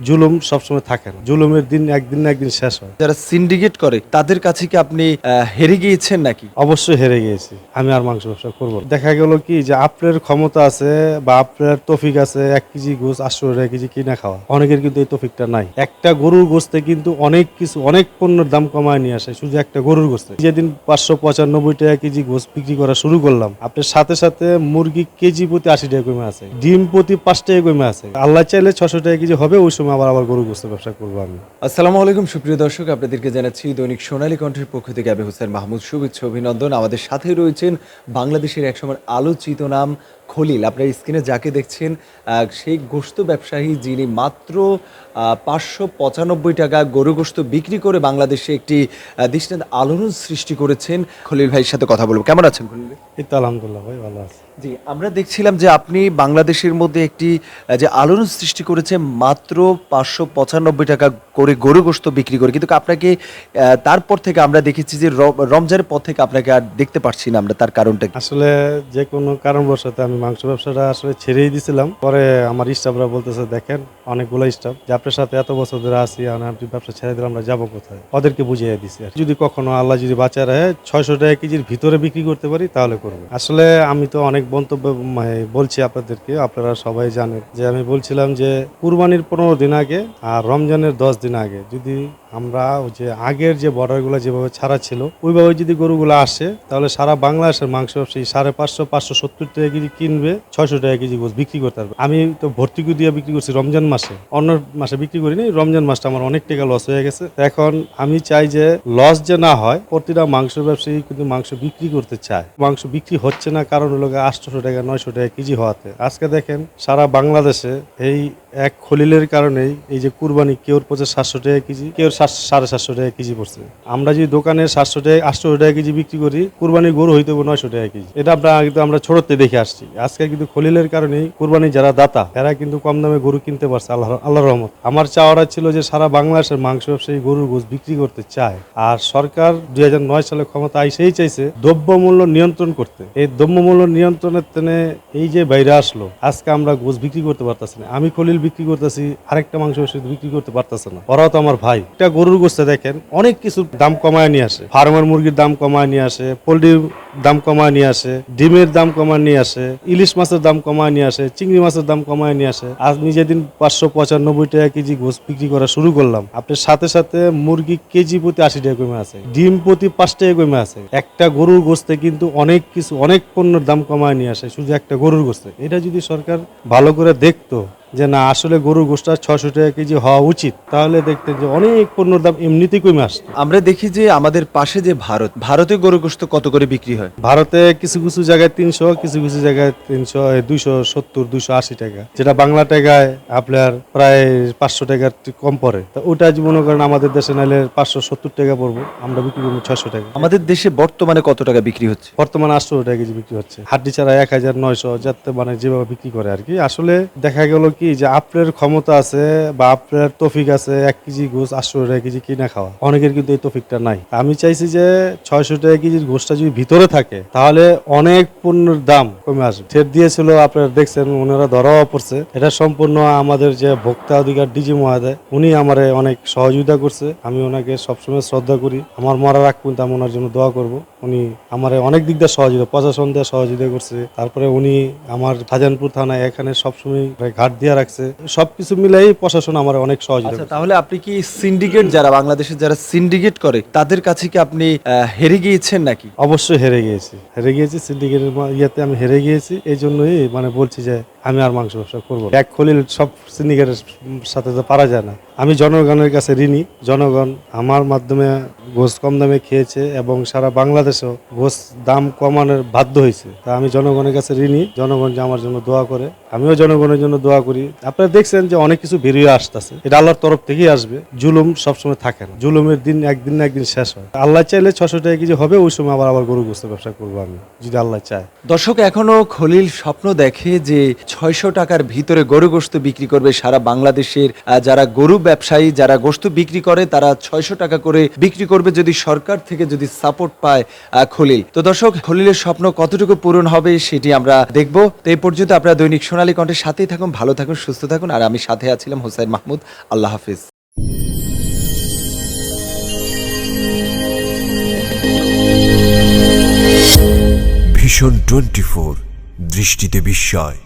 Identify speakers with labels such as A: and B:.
A: জুলুম সবসময় থাকে না। জুলুমের দিন একদিন না একদিন শেষ হয়।
B: যারা সিন্ডিকেট করে তাদের কাছে কি আপনি আহ, হেরে গিয়েছেন নাকি?
A: অবশ্যই হেরে গিয়েছি। আমি আর মাংস ব্যবসা করব না। দেখা গেল কি যে আপনার ক্ষমতা আছে বা আপনার তফিক আছে এক কেজি গোস আটশো টাকা কেজি কিনা খাওয়া। অনেকের কিন্তু এই তফিকটা নাই। একটা গরুর গোস্তে কিন্তু অনেক কিছু অনেক পণ্যের দাম কমায় নিয়ে আসে। শুধু একটা গরুর গোস্তে যেদিন পাঁচশো পঁচানব্বই টাকা কেজি গোস বিক্রি করা শুরু করলাম আপনার সাথে সাথে মুরগি কেজি প্রতি আশি টাকা কমে আছে। ডিম প্রতি পাঁচ টাকা কমে আছে। আল্লাহ চাইলে ছশো টাকা কেজি হবে ওই সময় আবার আবার গরু গোস্তের ব্যবসা করব আমি।
B: আসসালামু আলাইকুম, সুপ্রিয় দর্শক, আপনাদেরকে জানাচ্ছি দৈনিক সোনালী কণ্ঠের পক্ষ থেকে আমি হোসেন মাহমুদ। শুভেচ্ছা, অভিনন্দন। আমাদের সাথে রয়েছেন বাংলাদেশের একসময় আলোচিত নাম খলিল আপনার স্ক্রিনে যাকে দেখছেন সেই গোস্ত ব্যবসায়ী যিনি মাত্র পাঁচশো পঁচানব্বই টাকা গরু গোস্ত বিক্রি করে বাংলাদেশে একটি দৃষ্টান্ত আলোড়ন সৃষ্টি করেছেন খলিল ভাইয়ের সাথে কথা বলব। কেমন আছেন খলিল ভাই?
A: এই তো আলহামদুলিল্লাহ ভাই ভালো আছে।
B: জি আমরা দেখছিলাম যে আপনি বাংলাদেশের মধ্যে একটি যে আলোড়ন সৃষ্টি করেছে মাত্র পাঁচশো পঁচানব্বই টাকা করে গরু গোস্ত বিক্রি করে। কিন্তু আপনাকে তারপর থেকে আমরা দেখেছি যে রমজানের পর থেকে আপনাকে আর দেখতে পাচ্ছি না আমরা তার কারণটা
A: আসলে যে কোনো কারণবশত আমি মাংস ব্যবসাটা আসলে ছেড়েই দিছিলাম। পরে আমার স্টাফরা বলতেছে, দেখেন, অনেকগুলো স্টাফ, যে আপনার সাথে এত বছর ধরে আসি আর আপনি ব্যবসা ছেড়ে দিলে আমরা যাব কোথায়? ওদেরকে বুঝিয়ে দিছি আর যদি কখনো আল্লাহ যদি বাঁচা রাখে, ছয়শো টাকা কেজির ভিতরে বিক্রি করতে পারি, তাহলে করব। আসলে আমি তো অনেক মন্তব্য মানে বলছি আপনাদেরকে, আপনারা সবাই জানেন যে আমি বলছিলাম যে, কুরবানির পনেরো দিন আগে আর রমজানের দশ দিন আগে যদি আমরা ওই যে আগের যে বর্ডারগুলো যেভাবে ছাড়া ছিল, ওইভাবে যদি গরুগুলো আসে, তাহলে সারা বাংলাদেশের মাংস ব্যবসায়ী সাড়ে পাঁচশো পাঁচশো সত্তর টাকা কেজি কিনবে, ছয়শো টাকা কেজি গোস বিক্রি করতে পারবে। আমি তো ভর্তি করে দিয়ে বিক্রি করছি রমজান মাসে, অন্য মাসে বিক্রি করিনি রমজান মাসটা আমার অনেক টাকা লস হয়ে গেছে। এখন আমি চাই যে লস যে না হয়, প্রতিটা মাংস ব্যবসায়ী কিন্তু মাংস বিক্রি করতে চায়। মাংস বিক্রি হচ্ছে না, কারণ হলো আটশোশো টাকা, নয়শো টাকা কেজি হওয়াতে। আজকে দেখেন সারা বাংলাদেশে এই এক খলিলের কারণেই এই যে কুরবানি কেউর পড়ছে সাতশো টাকা কেজি সাত- সাড়ে সাতশো টাকা কেজি পড়ছে। আমরা যদি দোকানে সাতশো টাকা, আটশো টাকা কেজি বিক্রি করি কুরবানির গরু হইতে হবে নয়শো টাকা কেজি। এটা আমরা কিন্তু আমরা ছোটতে দেখে আসছি। আজকে কিন্তু খলিলের কারণেই কুরবানি যারা দাতা, এরা কিন্তু কম দামে গরু কিনতে পারছে আল্লাহ আল্লাহ রহমত। আমার চাওয়াটা ছিল যে সারা বাংলাদেশের মাংস ব্যবসায়ী গরুর গোস বিক্রি করতে চায়। আর সরকার দুই হাজার নয় সালে ক্ষমতা আইসেই চাইছে দ্রব্যমূল্য নিয়ন্ত্রণ করতে। এই দ্রব্যমূল্য নিয়ন্ত্রণের তেনে এই যে বাইরে আসলো, আজকে আমরা গোস বিক্রি করতে পারতাছি না। আমি খলিল বিক্রি করতেছি, আরেকটা মাংস ওষুধ বিক্রি করতে পারতেছে না। ওরাও তো আমার ভাই। একটা গরুর গোস্তে দেখেন, অনেক কিছু দাম কমায় নিয়ে আসে। ফার্মার মুরগির দাম কমায় নিয়ে আসে, পোল্ট্রির দাম কমায় নিয়ে আসে, ডিমের দাম কমায় নিয়ে আসে, ইলিশ মাছের দাম কমায় নিয়ে আসে, চিংড়ি মাছের দাম কমায় নিয়ে আসে। আজ আমি দিন পাঁচশো পঁচানব্বই টাকা কেজি গোস বিক্রি করা শুরু করলাম। আপনার সাথে সাথে মুরগি কেজি প্রতি আশি টাকা কমে আছে, ডিম প্রতি পাঁচ টাকা কমে আছে। একটা গরুর গোস্তে কিন্তু অনেক কিছু, অনেক পণ্যের দাম কমায় নিয়ে আসে, শুধু একটা গরুর গোস্তে। এটা যদি সরকার ভালো করে দেখতো যে না আসলে গরুর গোষ্ঠটা ছশো টাকা কেজি হওয়া উচিত। তাহলে দেখতেন যে অনেক পণ্যর দাম এমনিতেই কমে আসতো
B: আমরা দেখি যে আমাদের পাশে যে ভারত ভারতে গরু গোস্ত কত করে বিক্রি হয়?
A: ভারতে কিছু কিছু জায়গায় তিনশো কিছু কিছু জায়গায় তিনশো দুইশো সত্তর দুইশো আশি টাকা। যেটা বাংলা টাকায় আপনার প্রায় পাঁচশো টাকার কম পড়ে। তো ওটা যে মনে করেন আমাদের দেশে নাহলে পাঁচশো সত্তর টাকা পড়ব আমরা বিক্রি করব ছশো টাকা।
B: আমাদের দেশে বর্তমানে কত টাকা বিক্রি হচ্ছে?
A: বর্তমানে আটশো টাকা কেজি বিক্রি হচ্ছে। হাড্ডি ছাড়া এক হাজার নয়শো যাতে মানে যেভাবে বিক্রি করে আর কি। আসলে দেখা গেল কি যে আপনার ক্ষমতা আছে বা আপনার তফিক আছে, এক কেজি গোস আটশো টাকা কেজি কিনা খাওয়া। অনেকের কিন্তু এই তফিকটা নাই। আমি চাইছি যে ছয়শো টাকা কেজির গোসটা যদি ভিতরে থাকে, তাহলে অনেক পণ্যের দাম কমে আসবে। ঠেট দিয়েছিল আপনারা দেখছেন, ওনারা ধরাও পড়ছে। এটা সম্পূর্ণ আমাদের যে ভোক্তা অধিকার ডিজি মহাদয়, উনি আমারে অনেক সহযোগিতা করছে। আমি ওনাকে সবসময় শ্রদ্ধা করি। আমার মরার আগ পর্যন্ত আমি ওনার জন্য দোয়া করব। উনি আমার অনেক দিক দিয়ে সহযোগিতা, প্রশাসন দিয়ে সহযোগিতা করছে। তারপরে উনি আমার শাহজাহানপুর থানায় এখানে সবসময় ঘাট দিয়ে রাখছে সবকিছু মিলেই প্রশাসন আমার অনেক সহযোগিতা
B: আচ্ছা তাহলে আপনি কি সিন্ডিকেট যারা বাংলাদেশে যারা সিন্ডিকেট করে তাদের কাছে কি আপনি হেরে গিয়েছেন নাকি?
A: অবশ্যই হেরে গিয়েছি। হেরে গিয়েছি সিন্ডিকেটের ইয়েতে আমি হেরে গিয়েছি এই জন্যই মানে বলছি যে আমি আর মাংস ব্যবসা করব এক খলিল সব সিন্ডিকেটের সাথে তো পারা যায় না। আমি জনগণের কাছে ঋণী। জনগণ আমার মাধ্যমে গোস কম দামে খেয়েছে এবং সারা বাংলাদেশেও গোস দাম কমানোর বাধ্য হয়েছে। তা আমি জনগণের কাছে ঋণী। জনগণ যে আমার জন্য দোয়া করে আমিও জনগণের জন্য দোয়া করি। আপনারা দেখছেন যে অনেক কিছু বেরিয়ে আসতেছে। এটা আল্লাহর তরফ থেকেই আসবে। জুলুম সবসময় থাকে না। জুলুমের দিন একদিন না একদিন শেষ হয়। আল্লাহ চাইলে ছশো টাকা কেজি হবে ওই সময় আবার আবার গরু গোস্তের ব্যবসা করব আমি যদি আল্লাহ চায়।
B: দর্শক এখনও খলিল স্বপ্ন দেখে যে ছয়শো টাকার ভিতরে গরু গোস্ত বিক্রি করবে সারা বাংলাদেশের যারা গরু ব্যবসায়ী, যারা গোস্ত বিক্রি করে, তারা ছয়শো টাকা করে বিক্রি করবে যদি সরকার থেকে যদি সাপোর্ট পায় খলিল। তো দর্শক, খলিলের স্বপ্ন কতটুকু পূরণ হবে সেটি আমরা দেখব। তো এই পর্যন্ত আপনারা দৈনিক সোনালী কণ্ঠের সাথেই থাকুন, ভালো থাকুন, সুস্থ থাকুন। আর আমি সাথে আছিলাম হোসাইন মাহমুদ। আল্লাহ হাফিজ।
C: ভীষণ টোয়েন্টি ফোর, দৃষ্টিতে বিস্ময়।